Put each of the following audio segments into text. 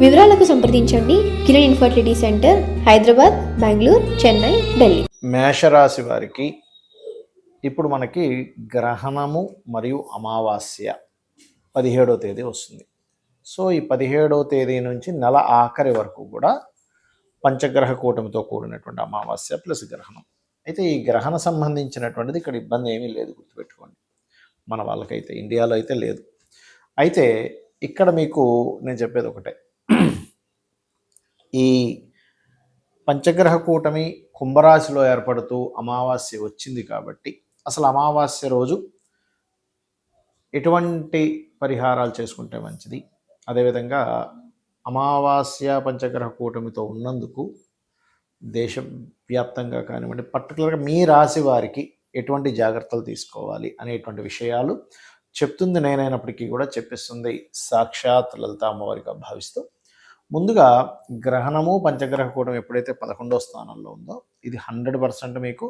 వివరాలకు సంప్రదించండి. Kiran infertility centre Hyderabad Bengaluru Chennai Delhi. మేషరాశి వారికి ఇప్పుడు మనకి గ్రహణము మరియు అమావాస్య పదిహేడో తేదీ వస్తుంది. సో ఈ పదిహేడో తేదీ నుంచి నెల ఆఖరి వరకు కూడా పంచగ్రహ కూటమితో కూడినటువంటి అమావాస్య ప్లస్ గ్రహణం. అయితే ఈ గ్రహణ సంబంధించినటువంటిది ఇక్కడ ఇబ్బంది ఏమీ లేదు గుర్తుపెట్టుకోండి. మన వాళ్ళకైతే ఇండియాలో అయితే లేదు. అయితే ఇక్కడ మీకు నేను చెప్పేది ఒకటే. ఈ పంచగ్రహ కూటమి కుంభరాశిలో ఏర్పడుతూ అమావాస్య వచ్చింది కాబట్టి అసలు అమావాస్య రోజు ఎటువంటి పరిహారాలు చేసుకుంటే మంచిది? అదేవిధంగా అమావాస్య పంచగ్రహ కూటమితో ఉన్నందుకు దేశవ్యాప్తంగా కానివ్వండి పర్టికులర్గా మీ రాశి వారికి ఎటువంటి జాగ్రత్తలు తీసుకోవాలి అనేటువంటి విషయాలు చెప్తుంది నేనైనప్పటికీ కూడా చెప్పిస్తుంది సాక్షాత్ లలిత అమ్మవారిగా భావిస్తూ. ముందుగా గ్రహణము పంచగ్రహ కూటం ఎప్పుడైతే పదకొండో స్థానంలో ఉందో ఇది హండ్రెడ్ పర్సెంట్ మీకు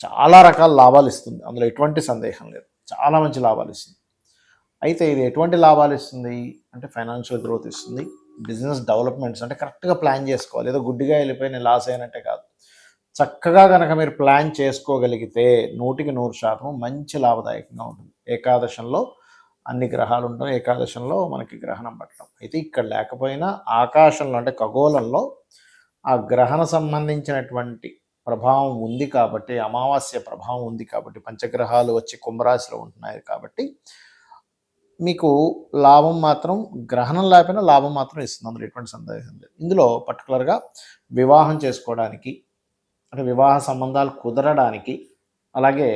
చాలా రకాల లాభాలు ఇస్తుంది. అందులో ఎటువంటి సందేహం లేదు. చాలా మంచి లాభాలు ఇస్తుంది. అయితే ఇది ఎటువంటి లాభాలు ఇస్తుంది? అంటే ఫైనాన్షియల్ గ్రోత్ ఇస్తుంది. బిజినెస్ డెవలప్మెంట్స్ అంటే కరెక్ట్గా ప్లాన్ చేసుకోవాలి. ఏదో గుడ్డిగా వెళ్ళిపోయి నేను లాస్ అయినట్టే కాదు. చక్కగా కనుక మీరు ప్లాన్ చేసుకోగలిగితే నూటికి నూరు శాతం మంచి లాభదాయకంగా ఉంటుంది. ఏకాదశంలో అన్ని గ్రహాలు ఉండడం ఏకాదశంలో మనకి గ్రహణం పట్టడం. అయితే ఇక్కడ లేకపోయినా ఆకాశంలో అంటే ఖగోళంలో ఆ గ్రహణ సంబంధించినటువంటి ప్రభావం ఉంది కాబట్టి అమావాస్య ప్రభావం ఉంది కాబట్టి పంచగ్రహాలు వచ్చి కుంభరాశిలో ఉంటున్నాయి కాబట్టి మీకు లాభం మాత్రం గ్రహణం లేకపోయినా లాభం మాత్రం ఇస్తుంది. అందులో ఎటువంటి సందేహం లేదు. ఇందులో పర్టికులర్గా వివాహం చేసుకోవడానికి అంటే వివాహ సంబంధాలు కుదరడానికి అలాగే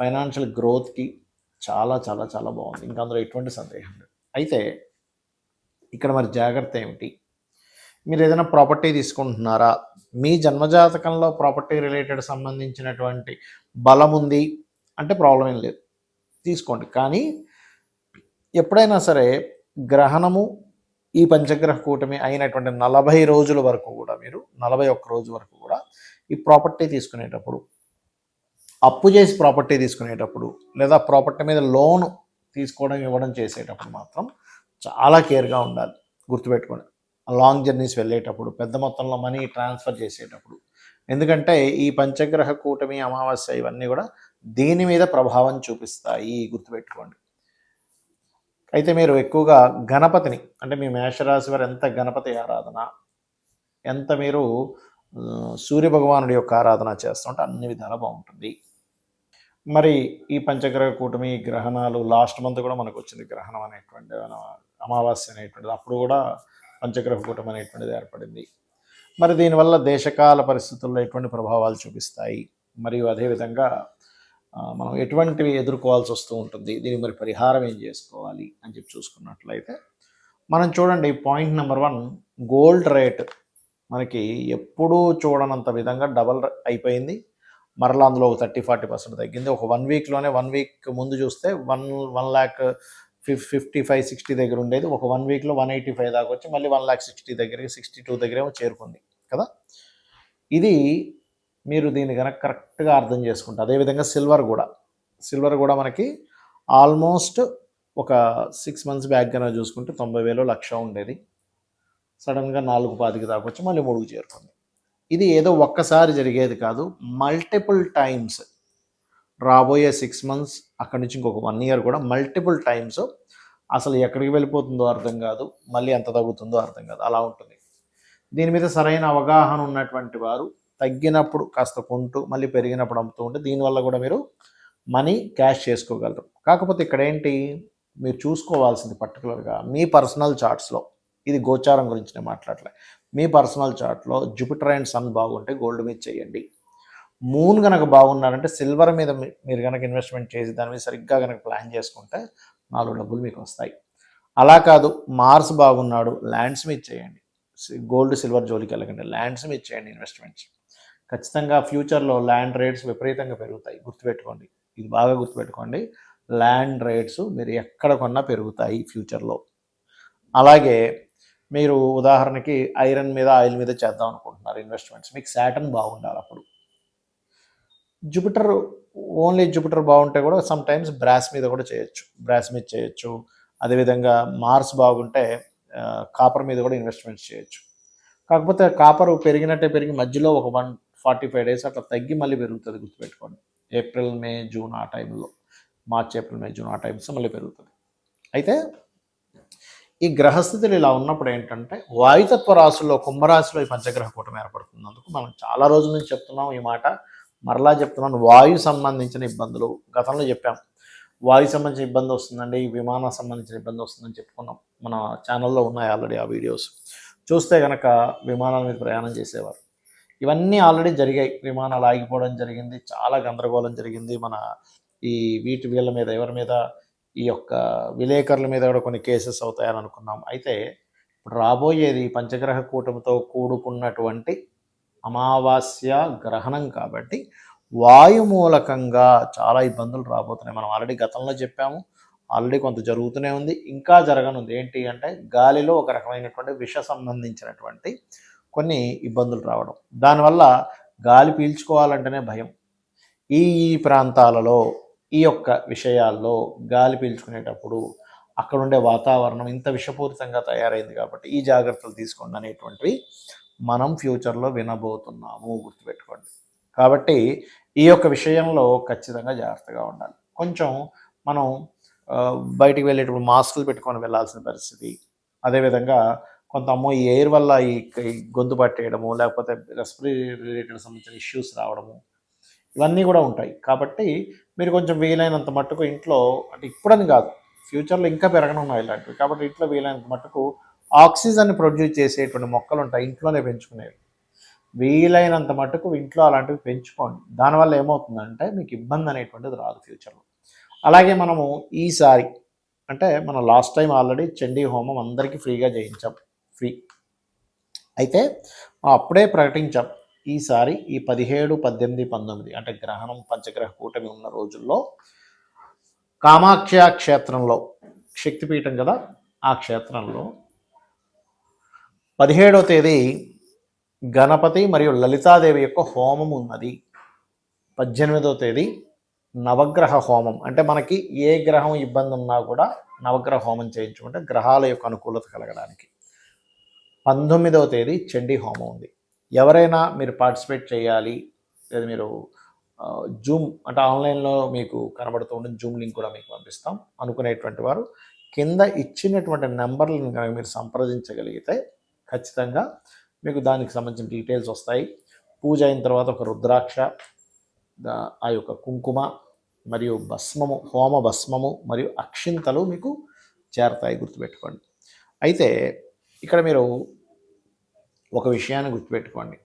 ఫైనాన్షియల్ గ్రోత్కి చాలా చాలా చాలా బాగుంది. ఇంకా అందులో ఎటువంటి సందేహం లేదు. అయితే ఇక్కడ మరి జాగ్రత్త ఏమిటి? మీరు ఏదైనా ప్రాపర్టీ తీసుకుంటున్నారా? మీ జన్మజాతకంలో ప్రాపర్టీ రిలేటెడ్ సంబంధించినటువంటి బలం ఉంది అంటే ప్రాబ్లం ఏం లేదు. తీసుకోండి. కానీ ఎప్పుడైనా సరే గ్రహణము ఈ పంచగ్రహ కూటమి అయినటువంటి నలభై రోజుల వరకు కూడా మీరు నలభై ఒక్క రోజు వరకు కూడా ఈ ప్రాపర్టీ తీసుకునేటప్పుడు అప్పు చేసి ప్రాపర్టీ తీసుకునేటప్పుడు లేదా ప్రాపర్టీ మీద లోన్ తీసుకోవడం ఇవ్వడం చేసేటప్పుడు మాత్రం చాలా కేర్గా ఉండాలి. గుర్తుపెట్టుకోండి. లాంగ్ జర్నీస్ వెళ్ళేటప్పుడు పెద్ద మొత్తంలో మనీ ట్రాన్స్ఫర్ చేసేటప్పుడు. ఎందుకంటే ఈ పంచగ్రహ కూటమి అమావాస్య ఇవన్నీ కూడా దీని మీద ప్రభావం చూపిస్తాయి. గుర్తుపెట్టుకోండి. అయితే మీరు ఎక్కువగా గణపతిని అంటే మీ మేషరాశి వారు ఎంత గణపతి ఆరాధన ఎంత మీరు సూర్యభగవానుడి సూర్య భగవానుడి యొక్క ఆరాధన చేస్తుంటే అన్ని విధాలు బాగుంటుంది. మరి ఈ పంచగ్రహ కూటమి గ్రహణాలు లాస్ట్ మంత్ కూడా మనకు వచ్చింది గ్రహణం అనేటువంటి అమావాస్య అనేటువంటిది. అప్పుడు కూడా పంచగ్రహ కూటమి అనేటువంటిది ఏర్పడింది. మరి దీనివల్ల దేశకాల పరిస్థితుల్లో ఎటువంటి ప్రభావాలు చూపిస్తాయి? మరియు అదేవిధంగా మనం ఎటువంటివి ఎదుర్కోవాల్సి వస్తూ ఉంటుంది? దీనికి మరి పరిహారం ఏం చేసుకోవాలి? అని చెప్పి చూసుకున్నట్లయితే మనం చూడండి point number one gold rate మనకి ఎప్పుడూ చూడనంత విధంగా డబల్ అయిపోయింది. మరలా అందులో ఒక థర్టీ ఫార్టీ పర్సెంట్ తగ్గింది. ఒక వన్ వీక్లోనే వన్ వీక్ ముందు చూస్తే వన్ వన్ ల్యాక్ ఫిఫ్ ఫిఫ్టీ ఫైవ్ సిక్స్టీ దగ్గర ఉండేది. ఒక వన్ వీక్లో వన్ ఎయిటీ ఫైవ్ దాకా వచ్చి మళ్ళీ వన్ ల్యాక్ సిక్స్టీ దగ్గరికి సిక్స్టీ టూ దగ్గరేమో చేరుకుంది కదా? ఇది మీరు దీన్ని కనుక కరెక్ట్గా అర్థం చేసుకుంటే అదేవిధంగా సిల్వర్ కూడా. సిల్వర్ కూడా మనకి ఆల్మోస్ట్ ఒక సిక్స్ మంత్స్ బ్యాక్ కనుక చూసుకుంటే తొంభై వేలు లక్ష ఉండేది. సడన్గా నాలుగు పాతికి దాకా వచ్చి మళ్ళీ మూడుకు చేరుకుంది. ఇది ఏదో ఒక్కసారి జరిగేది కాదు. మల్టిపుల్ టైమ్స్ రాబోయే సిక్స్ మంత్స్ అక్కడి నుంచి ఇంకొక వన్ ఇయర్ కూడా మల్టిపుల్ టైమ్స్ అసలు ఎక్కడికి వెళ్ళిపోతుందో అర్థం కాదు. మళ్ళీ ఎంత తగ్గుతుందో అర్థం కాదు. అలా ఉంటుంది. దీని మీద సరైన అవగాహన ఉన్నటువంటి వారు తగ్గినప్పుడు కాస్త కొంటూ మళ్ళీ పెరిగినప్పుడు అమ్ముతూ ఉంటే దీనివల్ల కూడా మీరు మనీ క్యాష్ చేసుకోగలరు. కాకపోతే ఇక్కడ ఏంటి మీరు చూసుకోవాల్సింది పర్టికులర్గా మీ పర్సనల్ చార్ట్స్లో ఇది గోచారం గురించి నేను మాట్లాడలే. మీ పర్సనల్ చార్ట్లో జూపిటర్ అండ్ సన్ బాగుంటే గోల్డ్ మీద చేయండి. మూన్ కనుక బాగున్నారంటే సిల్వర్ మీద మీరు కనుక ఇన్వెస్ట్మెంట్ చేసి దాని మీద సరిగ్గా కనుక ప్లాన్ చేసుకుంటే నాలుగు డబ్బులు మీకు వస్తాయి. అలా కాదు మార్స్ బాగున్నాడు ల్యాండ్స్ మీద చేయండి. గోల్డ్ సిల్వర్ జోలికి వెళ్ళకండి ల్యాండ్స్ మీద చేయండి ఇన్వెస్ట్మెంట్స్. ఖచ్చితంగా ఫ్యూచర్లో ల్యాండ్ రేట్స్ విపరీతంగా పెరుగుతాయి గుర్తుపెట్టుకోండి. ఇది బాగా గుర్తుపెట్టుకోండి. ల్యాండ్ రేట్స్ మీరు ఎక్కడ కొన్నా పెరుగుతాయి ఫ్యూచర్లో. అలాగే మీరు ఉదాహరణకి ఐరన్ మీద ఆయిల్ మీద చేద్దాం అనుకుంటున్నారు ఇన్వెస్ట్మెంట్స్. మీకు శాటన్ బాగుండాలి అప్పుడు. జూపిటర్ ఓన్లీ జూపిటర్ బాగుంటే కూడా సమ్ టైమ్స్ బ్రాస్ మీద కూడా చేయొచ్చు. బ్రాస్ మీద చేయొచ్చు. అదేవిధంగా మార్స్ బాగుంటే కాపర్ మీద కూడా ఇన్వెస్ట్మెంట్స్ చేయొచ్చు. కాకపోతే కాపర్ పెరిగినట్టే పెరిగి మధ్యలో ఒక వన్ ఫార్టీ ఫైవ్ డేస్ అట్లా తగ్గి మళ్ళీ పెరుగుతుంది గుర్తుపెట్టుకోండి. ఏప్రిల్ మే జూన్ ఆ టైంలో. మార్చ్ ఏప్రిల్ మే జూన్ ఆ టైమ్స్ మళ్ళీ పెరుగుతుంది. అయితే ఈ గ్రహస్థితులు ఇలా ఉన్నప్పుడు ఏంటంటే వాయుతత్వ రాశుల్లో కుంభరాశిలో ఈ పంచగ్రహ కూటమి ఏర్పడుతున్నందుకు మనం చాలా రోజుల నుంచి చెప్తున్నాం ఈ మాట. మరలా చెప్తున్నాను వాయు సంబంధించిన ఇబ్బందులు గతంలో చెప్పాం. వాయు సంబంధించిన ఇబ్బంది వస్తుందండి ఈ విమానం సంబంధించిన ఇబ్బంది వస్తుందని చెప్పుకున్నాం. మన ఛానల్లో ఉన్నాయి ఆల్రెడీ ఆ వీడియోస్. చూస్తే కనుక విమానాల మీద ప్రయాణం చేసేవారు. ఇవన్నీ ఆల్రెడీ జరిగాయి. విమానాలు ఆగిపోవడం జరిగింది చాలా గందరగోళం జరిగింది. మన ఈ వీటి వీళ్ళ మీద ఎవరి మీద ఈ యొక్క విలేకరుల మీద కూడా కొన్ని కేసెస్ అవుతాయని అనుకున్నాం. అయితే ఇప్పుడు రాబోయేది పంచగ్రహ కూటమితో కూడుకున్నటువంటి అమావాస్య గ్రహణం కాబట్టి వాయు మూలకంగా చాలా ఇబ్బందులు రాబోతున్నాయి. మనం ఆల్రెడీ గతంలో చెప్పాము ఆల్రెడీ కొంత జరుగుతూనే ఉంది ఇంకా జరగనుంది. ఏంటి అంటే గాలిలో ఒక రకమైనటువంటి విష సంబంధించినటువంటి కొన్ని ఇబ్బందులు రావడం. దానివల్ల గాలి పీల్చుకోవాలంటేనే భయం. ఈ ఈ ప్రాంతాలలో ఈ యొక్క విషయాల్లో గాలి పీల్చుకునేటప్పుడు అక్కడుండే వాతావరణం ఇంత విషపూరితంగా తయారైంది కాబట్టి ఈ జాగ్రత్తలు తీసుకోండి అనేటువంటివి మనం ఫ్యూచర్లో వినబోతున్నాము గుర్తుపెట్టుకోండి. కాబట్టి ఈ యొక్క విషయంలో ఖచ్చితంగా జాగ్రత్తగా ఉండాలి. కొంచెం మనం బయటికి వెళ్ళేటప్పుడు మాస్కులు పెట్టుకొని వెళ్ళాల్సిన పరిస్థితి. అదేవిధంగా కొంత అమ్మో ఈ ఎయిర్ వల్ల ఈ గొంతు పట్టేయడము లేకపోతే రెస్పిరేటరీ రిలేటెడ్ సంబంధించిన ఇష్యూస్ రావడము ఇవన్నీ కూడా ఉంటాయి. కాబట్టి మీరు కొంచెం వీలైనంత మట్టుకు ఇంట్లో అంటే ఇప్పుడని కాదు ఫ్యూచర్లో ఇంకా పెరగనున్నాయి ఇలాంటివి. కాబట్టి ఇంట్లో వీలైనంత మట్టుకు ఆక్సిజన్ ప్రొడ్యూస్ చేసేటువంటి మొక్కలు ఉంటాయి ఇంట్లోనే పెంచుకునేవి. వీలైనంత మట్టుకు ఇంట్లో అలాంటివి పెంచుకోండి. దానివల్ల ఏమవుతుందంటే మీకు ఇబ్బంది అనేటువంటిది రాదు ఫ్యూచర్లో. అలాగే మనము ఈసారి అంటే మనం లాస్ట్ టైం ఆల్రెడీ చండీ హోమం అందరికీ ఫ్రీగా చేయించాం ఫ్రీ. అయితే అప్పుడే ప్రకటించాం ఈసారి ఈ పదిహేడు పద్దెనిమిది పంతొమ్మిది అంటే గ్రహణం పంచగ్రహ కూటమి ఉన్న రోజుల్లో కామాఖ్య క్షేత్రంలో శక్తిపీఠం కదా ఆ క్షేత్రంలో పదిహేడవ తేదీ గణపతి మరియు లలితాదేవి యొక్క హోమం ఉన్నది. పద్దెనిమిదవ తేదీ నవగ్రహ హోమం. అంటే మనకి ఏ గ్రహం ఇబ్బంది ఉన్నా కూడా నవగ్రహ హోమం చేయించుకుంటే గ్రహాల యొక్క అనుకూలత కలగడానికి. పంతొమ్మిదవ తేదీ చండీ హోమం ఉంది. ఎవరైనా మీరు పార్టిసిపేట్ చేయాలి లేదా మీరు జూమ్ అంటే ఆన్లైన్లో మీకు కనబడుతూ ఉండే జూమ్ లింక్ కూడా మీకు పంపిస్తాం. అనుకునేటువంటి వారు కింద ఇచ్చినటువంటి నెంబర్లను కనుక మీరు సంప్రదించగలిగితే ఖచ్చితంగా మీకు దానికి సంబంధించిన డీటెయిల్స్ వస్తాయి. పూజ అయిన తర్వాత ఒక రుద్రాక్ష ఆ యొక్క కుంకుమ మరియు భస్మము హోమ భస్మము మరియు అక్షింతలు మీకు చేరతాయి గుర్తుపెట్టుకోండి. అయితే ఇక్కడ మీరు ఒక విషయాన్ని గుర్తుపెట్టుకోండి.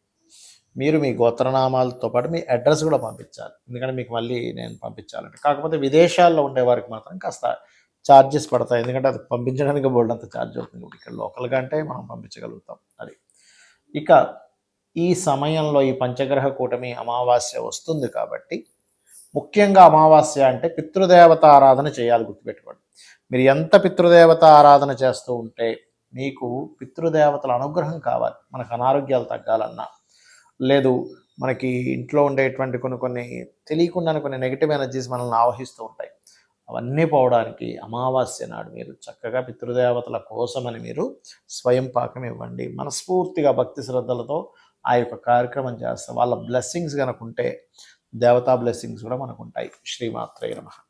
మీరు మీ గోత్రనామాలతో పాటు మీ అడ్రస్ కూడా పంపించాలి. ఎందుకంటే మీకు మళ్ళీ నేను పంపించాలంటే కాకపోతే విదేశాల్లో ఉండే వారికి మాత్రం కాస్త ఛార్జెస్ పడతాయి. ఎందుకంటే అది పంపించడానికి బోల్డ్ అంత ఛార్జ్ అవుతుంది ఇక్కడ లోకల్గా అంటే మనం పంపించగలుగుతాం. అది. ఇక ఈ సమయంలో ఈ పంచగ్రహ కూటమి అమావాస్య వస్తుంది కాబట్టి ముఖ్యంగా అమావాస్య అంటే పితృదేవత ఆరాధన చేయాలి గుర్తుపెట్టుకోండి. మీరు ఎంత పితృదేవత ఆరాధన చేస్తూ ఉంటే నీకు పితృదేవతల అనుగ్రహం కావాలి. మనకు అనారోగ్యాలు తగ్గాలన్నా. లేదు మనకి ఇంట్లో ఉండేటువంటి కొన్ని కొన్ని తెలియకుండా కొన్ని నెగిటివ్ ఎనర్జీస్ మనల్ని ఆవహిస్తూ ఉంటాయి. అవన్నీ పోవడానికి అమావాస్య నాడు మీరు చక్కగా పితృదేవతల కోసమని మీరు స్వయం పాకం ఇవ్వండి. మనస్ఫూర్తిగా భక్తి శ్రద్ధలతో ఆ యొక్క కార్యక్రమం చేస్తే వాళ్ళ బ్లెస్సింగ్స్ కనుక ఉంటే దేవతా బ్లెస్సింగ్స్ కూడా మనకు ఉంటాయి శ్రీమాత్రే నమః.